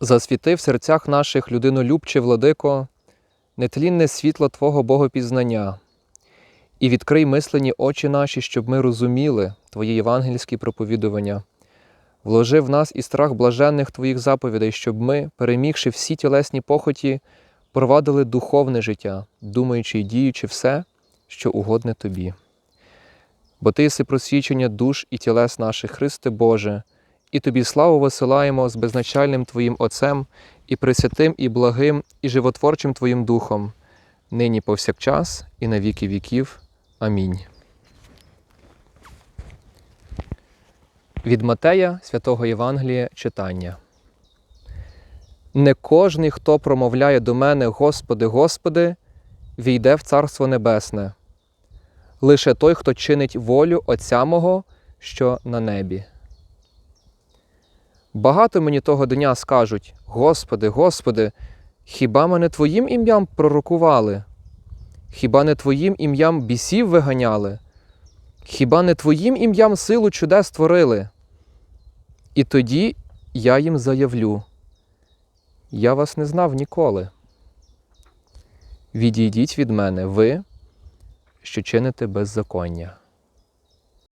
Засвіти в серцях наших людинолюбче, владико, нетлінне світло Твого Богопізнання, і відкрий мислені очі наші, щоб ми розуміли Твої євангельські проповідування. Вложи в нас і страх блаженних Твоїх заповідей, щоб ми, перемігши всі тілесні похоті, провадили духовне життя, думаючи і діючи все, що угодне Тобі. Бо Ти єси просвічення душ і тілес наших, Христе Боже, і Тобі славу висилаємо з безначальним Твоїм Отцем, і пресвятим, і благим, і животворчим Твоїм Духом, нині повсякчас, і на віки віків. Амінь. Від Матея святого Євангелія читання. Не кожний, хто промовляє до мене, Господи, Господи, війде в Царство Небесне, лише той, хто чинить волю Отця мого, що на небі. Багато мені того дня скажуть: Господи, Господи, хіба мене Твоїм ім'ям пророкували? Хіба не Твоїм ім'ям бісів виганяли? Хіба не Твоїм ім'ям силу чудес творили? І тоді я їм заявлю: Я вас не знав ніколи. Відійдіть від мене, ви, що чините беззаконня.